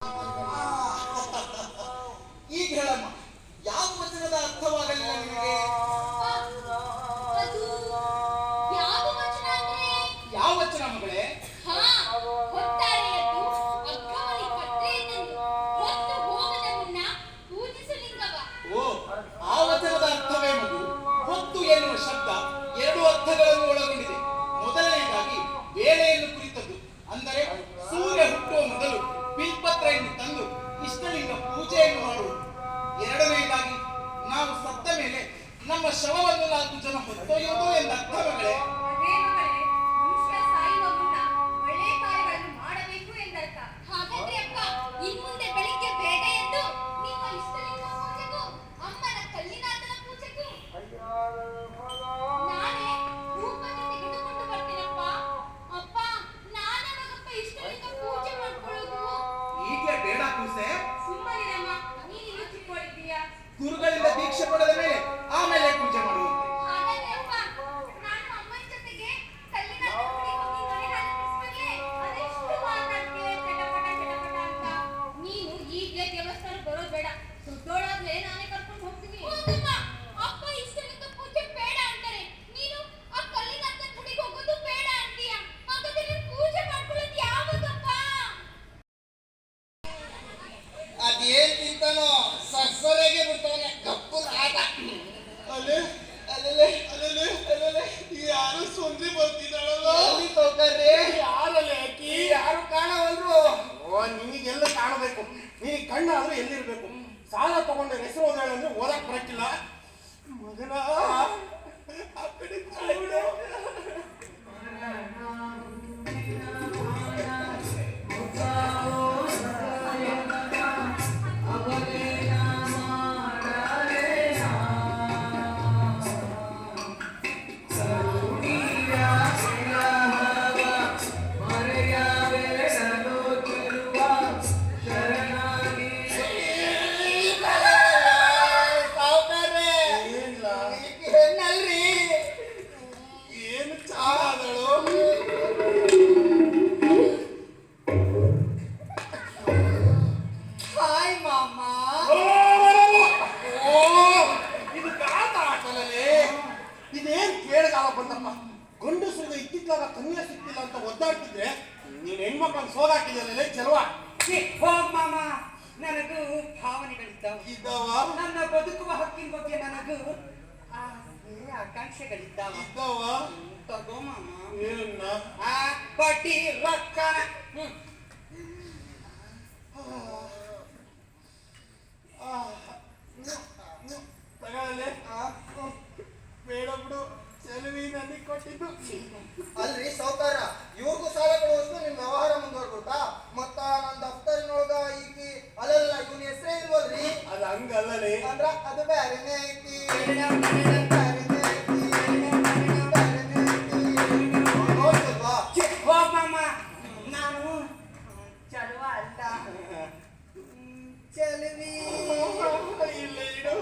ಈಗ ಹೇಳಮ್ಮ ಯಾವ ವಚನದ ಅರ್ಥವಾಗಲಿಲ್ಲ ನಿನಗೆ Apoyo tuyo. ಭಾವನೆಗಳಿದ್ದಾವೆ ನನ್ನ ಬದುಕುವ ಹಕ್ಕಿನ ಬಗ್ಗೆ ನನಗೂ ಆಸೆ ಆಕಾಂಕ್ಷೆಗಳಿದ್ದಾವೆ. ಇದ್ದವ? ತಗೋ ಮಾಮ. ಏನ್ನ ಆ ಬಡ್ಡಿ ರೊಕ್ಕನ. ಹ್ಮ್. ತಗೊಳ್ಳಲೆ ಬೇಡ ಬಿಡು. ಚೆಲುವಿ ನನಗೆ ಕೊಟ್ಟಿದ್ದು. ಅಲ್ರಿ ಸೌಕಾರ ಇವ್ರಿಗೂ ಸಾಲ ಕೊಡುವಷ್ಟು ನಿಮ್ಮ ವ್ಯವಹಾರ ಮುಂದುವರ್ಗುತ್ತಾ ಮತ್ತ ನನ್ನ ದಫ್ತರಿನೊಳಗ ಈಕಿ ಅದು ಅಂದ್ರ ಅದು ಬ್ಯಾರೆನೇ ಐತಿ. ನಾನು ಚಲುವ ಅಲ್ಲ. ಚೆಲುವಿ. ಇಲ್ಲ ಇಡು.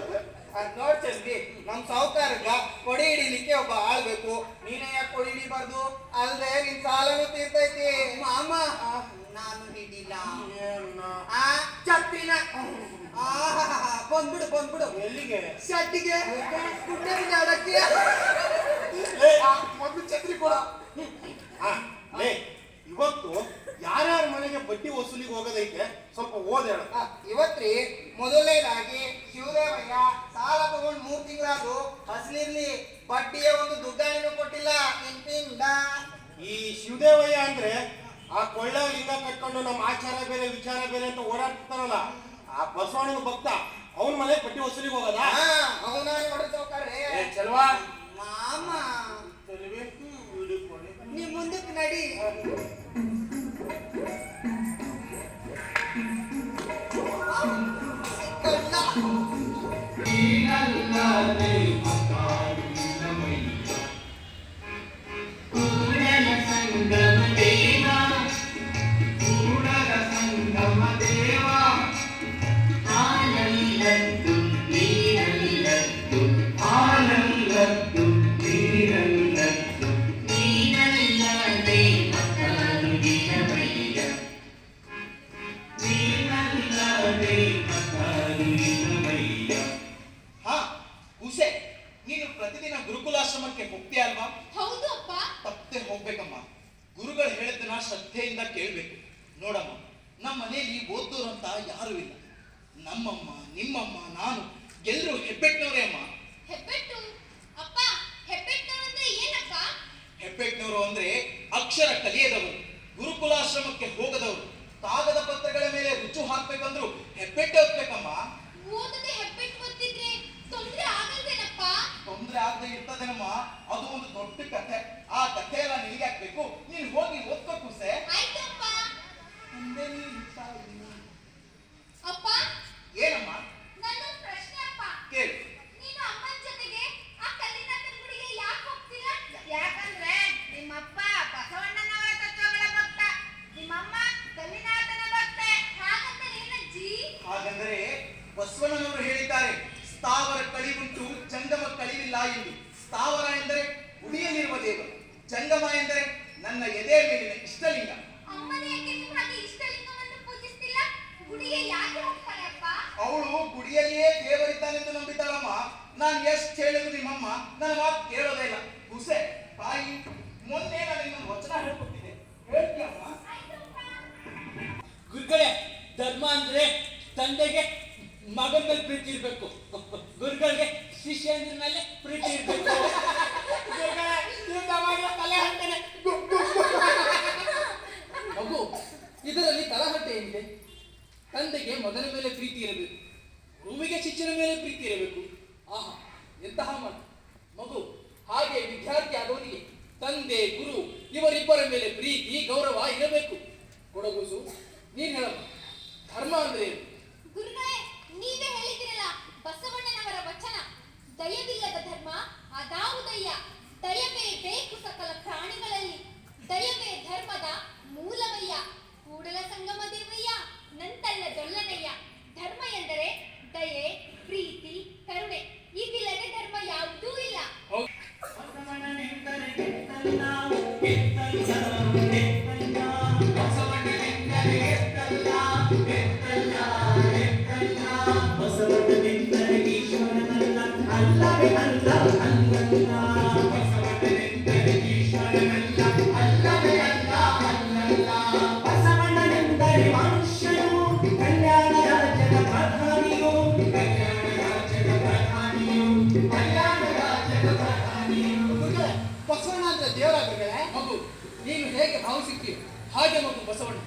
ಅದ್ ನೋಡ್ ಚೆಲ್ವಿ ನಮ್ ಸಾವುಕಾರಗ ಕೊಡಿ ಹಿಡಿಲಿಕ್ಕೆ ಒಬ್ಬ ಆಳ್ಬೇಕು ನೀನೇ ಯಾಕೆ ಕೊಡಿ ಹಿಡಿಬಾರ್ದು? ಅಲ್ದೆ ನಿನ್ ಸಾಲನು ತೀರ್ತೈತಿ. ಮಾಮ ನಾನು ಹಿಡಿಲ್ಲ. ಚಪ್ಪಿನ. ಬಂದ್ಬಿಡು ಬಂದ್ಬಿಡು. ಎಲ್ಲಿಗೆ? ಶಡ್ಡಿಗೆ. ಗುಡ್ಡೆ ಬಿಡಾಡಕ್ಕೆ ಲೇ, ಮೊದ್ಲು ಛತ್ರಿ ಕೊಡ. ಲೇ ಇವತ್ತು ಯಾರ್ಯಾರ ಮನೆಗೆ ಬಡ್ಡಿ ವಸೂಲಿಗೆ ಹೋಗೋದೈತೆ ಸ್ವಲ್ಪ ಓದೇಳ ಆ, ಇವತ್ರಿ ಮೊದಲನೇದಾಗಿ ಶಿವದೇವಯ್ಯ ಸಾಲ ತಗೊಂಡ್ ಮೂರ್ ತಿಂಗಳಾದ್ರು ಹಸ್ಲಿರ್ಲಿ ಬಡ್ಡಿಯ ಒಂದು ದುಡ್ಡಾಣಿನೂ ಕೊಟ್ಟಿಲ್ಲ. ಇಂಪಿಂದ ಈ ಶಿವದೇವಯ್ಯ ಅಂದ್ರೆ ಆ ಕೊಳ್ಳ ಲಿಂಗ ಕಟ್ಕೊಂಡು ನಮ್ಮ ಆಚಾರ ಬೇರೆ ವಿಚಾರ ಬೇರೆ ಅಂತ ಓಡಾಡ್ತಿರ್ತಾರಲ್ಲ. ಆ ಬಸವಣ್ಣನ ಭಕ್ತ ಅವನ ಮನೆ ಪಟ್ಟಿ ವಸೂಲಿಗೆ ಹೋಗೋದಾ? ಅವನ. ಏ ಚೆಲ್ವಾ. ಮಾಮ. ನೀ ಮುಂದಕ್ಕೆ ನಡಿ. ನೀನಲ್ಲದೆ ವೃದ್ಧಾಶ್ರಮಕ್ಕೆ ಹೋಗ್ತೀಯ ಅಲ್ವಾ? ಹೌದು ಅಪ್ಪ ತಪ್ಪದೆ ಹೋಗ್ಬೇಕಮ್ಮ. ಗುರುಗಳು ಹೇಳಿದ್ದನ್ನ ಶ್ರದ್ಧೆಯಿಂದ ಕೇಳ್ಬೇಕು. ನೋಡಮ್ಮ ನಮ್ಮ ಮನೆಯಲ್ಲಿ ಓದ್ದೋರು ಅಂತ ಯಾರು ಇಲ್ಲ. ನಮ್ಮಮ್ಮ ನಿಮ್ಮಮ್ಮ ನಾನು ಎಲ್ಲರೂ ಹೆಬ್ಬೆಟ್ಟನವರೇ ಅಮ್ಮ. ಹೆಬ್ಬೆಟ್ಟು? ಅಪ್ಪ ಹೆಬ್ಬೆಟ್ಟನವರು ಅಂದ್ರೆ ಏನಪ್ಪ? ಅಕ್ಷರ ಕಲಿಯದವರು ಗುರುಕುಲಾಶ್ರಮಕ್ಕೆ ಹೋಗದವರು. ಕಾಗದ ಪತ್ರಗಳ ಮೇಲೆ ರುಚು ಹಾಕ್ಬೇಕಂದ್ರು ಹೆಬ್ಬೆಟ್ಟು ಹೋಗ್ಬೇಕಮ್ಮ ಓದದೆ ಹೆಬ್ಬೆಟ್ಟು ಓದ್ತಿದ್ರೆ ತೊಂದ್ರೆ ಆಗ ಇರ್ತದೇನಮ್ಮ ಅದು ಒಂದು ದೊಡ್ಡ ಕಥೆ. ಆ ಕಥೆ ಎಲ್ಲ ನಿನಗೆ ಹಾಕ್ಬೇಕು. ನೀನು ಹೋಗಿ ಓದ್ಕೋ ಸೆ ಆಯ್ತಪ್ಪ. ಅಪ್ಪ. ಏನಮ್ಮ? ನನ್ನೊಂದು ಪ್ರಶ್ನೆ ಅಪ್ಪ. ಕೇಳು. ನೀನು ಅಮ್ಮನ ಜೊತೆಗೆ ಆ ಕಲ್ಲಿನ ಯಾಕೆ ಹೋಗ್ತಿಲ್ಲ ಯಾಕಂದ್ರೆ ನಿಮ್ಮಪ್ಪ ಬಸವಣ್ಣನವರ ತತ್ವಗಳ ಭಕ್ತ. ನಿಮ್ಮಮ್ಮ ಕಲ್ಲಿನಾಥನ ಭಕ್ತೆ. ಹಾಗಂದ್ರೆ ಏನಜ್ಜಿ ಹಾಗಂದ್ರೆ ಬಸವಣ್ಣನವರು ಹೇಳಿದ್ದಾರೆ ಸ್ಥಾವರ ಕಳಿವುಂಟು ಜಂಗಮ ಕಳಿವಿಲ್ಲ ಎಂದು. ಸ್ಥಾವರ ಎಂದರೆ ಗುಡಿಯಲ್ಲಿರುವ ದೇವರು ಜಂಗಮ ಎಂದರೆ ನನ್ನ ಎದೆ ಮೇಲಿನ ಇಷ್ಟಲಿಂಗ. ಅವಳು ಗುಡಿಯಲ್ಲಿಯೇ ದೇವರಿದ್ದಾನೆಂದು ನಂಬಿದ್ದಾಳಮ್ಮ ನಾನು ಎಷ್ಟು ಹೇಳಿದ್ರು ನಿಮ್ಮಮ್ಮ ನನ್ನ ಮಾತು ಕೇಳೋದೇ ಇಲ್ಲ. ಹುಸೆ ತಾಯಿ ಮೊನ್ನೆ ನಾನು ಇನ್ನೊಂದು ವಚನ ಹೇಳ್ಕೊಟ್ಟಿದ್ದೆ. ಹೇಳ್ತೀಯಮ್ಮ? ಗುರುಗಳೇ ಧರ್ಮ ಅಂದ್ರೆ ತಂದೆಗೆ ಮಗನ ಮೇಲೆ ಪ್ರೀತಿ ಇರಬೇಕು. ಗುರುಗಳಿಗೆ ಶಿಷ್ಯಂದ್ರ ಮೇಲೆ ಪ್ರೀತಿ ಇರ್ಬೇಕು. ಮಗು, ಇದರಲ್ಲಿ ತಲಹಟ್ಟೆ ಏನಿದೆ? ತಂದೆಗೆ ಮಗನ ಮೇಲೆ ಪ್ರೀತಿ ಇರಬೇಕು. ಗುರುವಿಗೆ ಶಿಷ್ಯನ ಮೇಲೆ ಪ್ರೀತಿ ಇರಬೇಕು. ಆಹಾ, ಎಂತಹ ಮಾತು ಮಗು, ಹಾಗೆ ವಿದ್ಯಾರ್ಥಿ ಆದವನಿಗೆ ತಂದೆ, ಗುರು, ಇವರಿಬ್ಬರ ಮೇಲೆ ಪ್ರೀತಿ, ಗೌರವ ಇರಬೇಕು. ಕೊಡಗುಸು, ನೀನ್ ಹೇಳಮ್ಮ, ಧರ್ಮ ಅಂದ್ರೆ ಏನು? ಮಗು ನೀನು ಹೇಗೆ ಭಾವಿಸುತ್ತೀರಿ ಹಾಗೆ ಮಗು ಬಸವಣ್ಣ.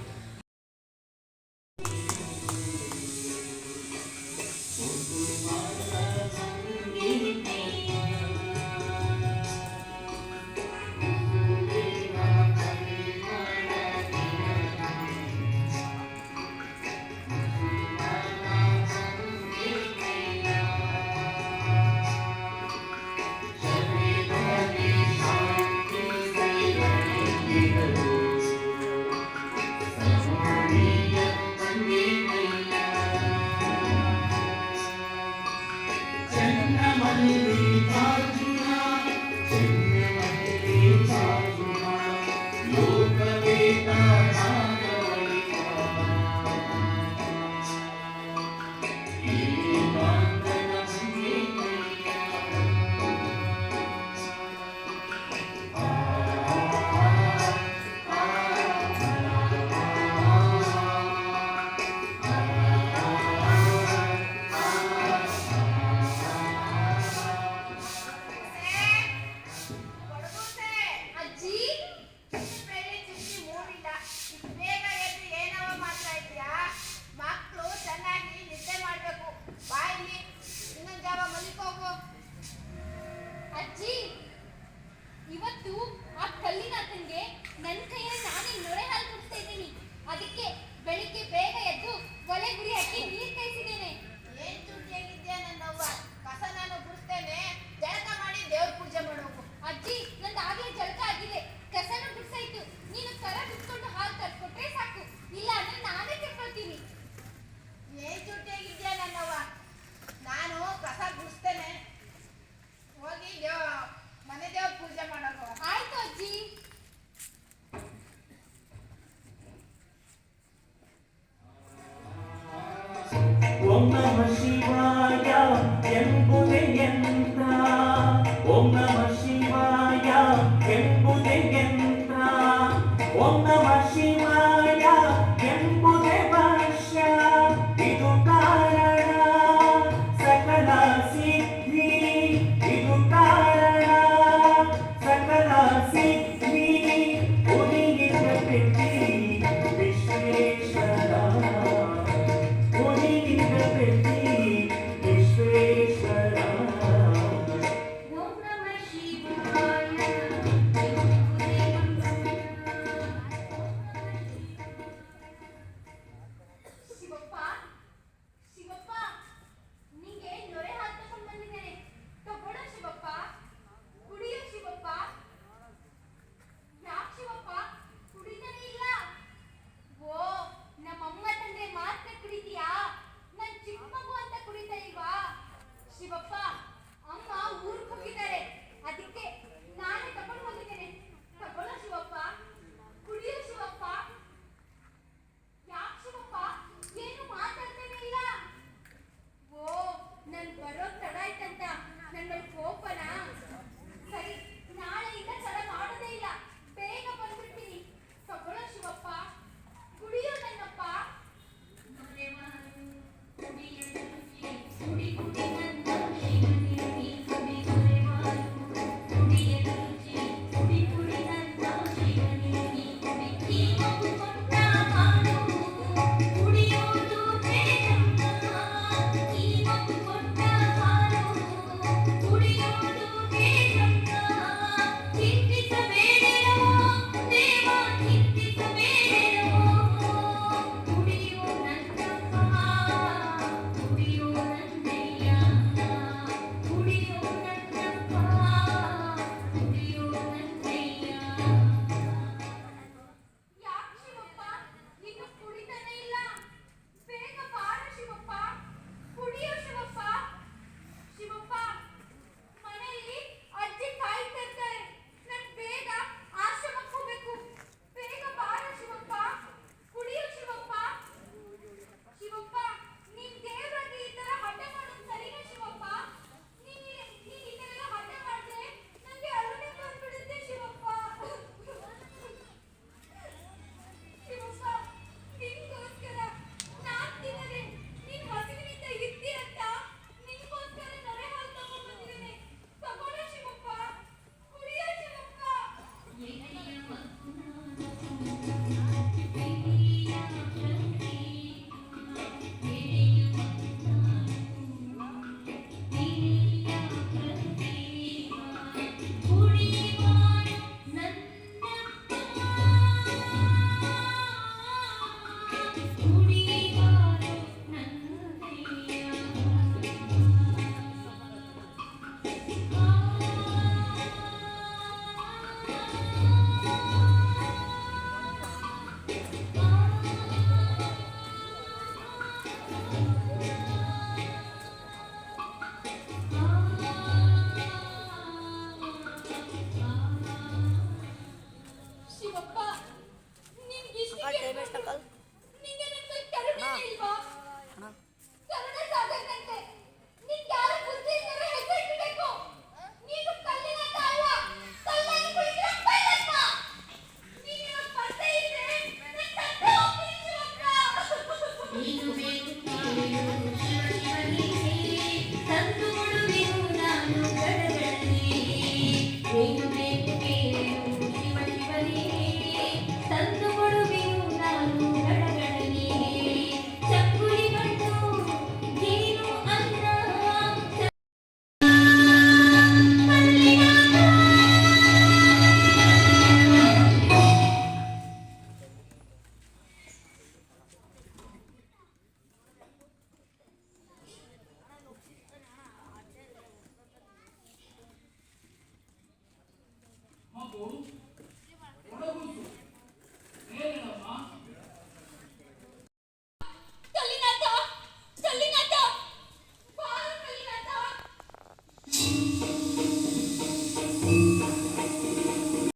Yeah.